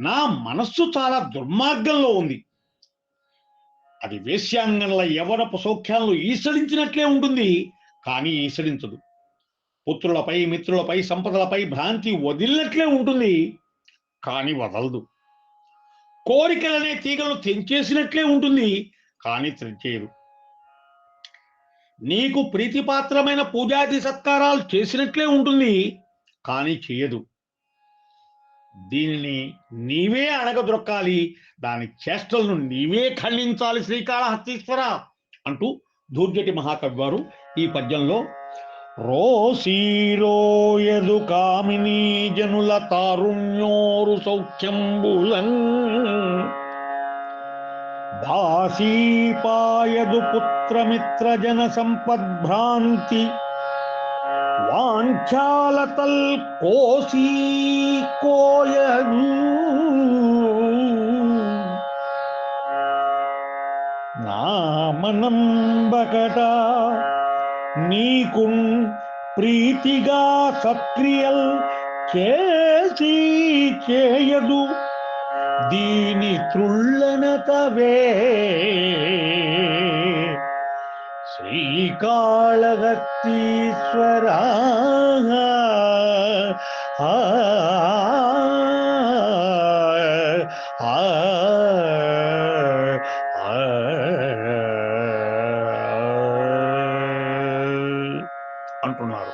నా మనస్సు చాలా దుర్మార్గంలో ఉంది. అది వేశ్యాంగంలో యవనపు సౌఖ్యాలను ఈసడించినట్లే ఉంటుంది కానీ ఈసడించదు. పుత్రులపై మిత్రులపై సంపదలపై భ్రాంతి వదిలినట్లే ఉంటుంది కానీ వదలదు. కోరికలనే తీగలు తెంచేసినట్లే ఉంటుంది కానీ తెంచేయదు నీకు ప్రీతిపాత్రమైన పూజాది సత్కారాలు చేసినట్లే ఉంటుంది కానీ చేయదు. దీనిని నీవే అడగదొక్కాలి దాని చేష్టలను నీవే ఖండించాలి శ్రీకాళహస్తీశ్వర అంటూ దూర్జటి మహాకవి వారు ఈ పద్యంలో రోసీరోయదు కామినీ జనుల తారుణ్యోరు సౌఖ్యంబులన్ భాసీపాయదు పుత్రమిత్ర జన సంపద్భ్రాంతి వాంఛాలతల్ కోసీ కోయను. నామనంబకట నీకు ప్రీతిగా సక్రియల్ చేసి చేయదు దీని తృళ్ళనతవే காளகத்தீஸ்வரா ஆ அனுப்புனாரோ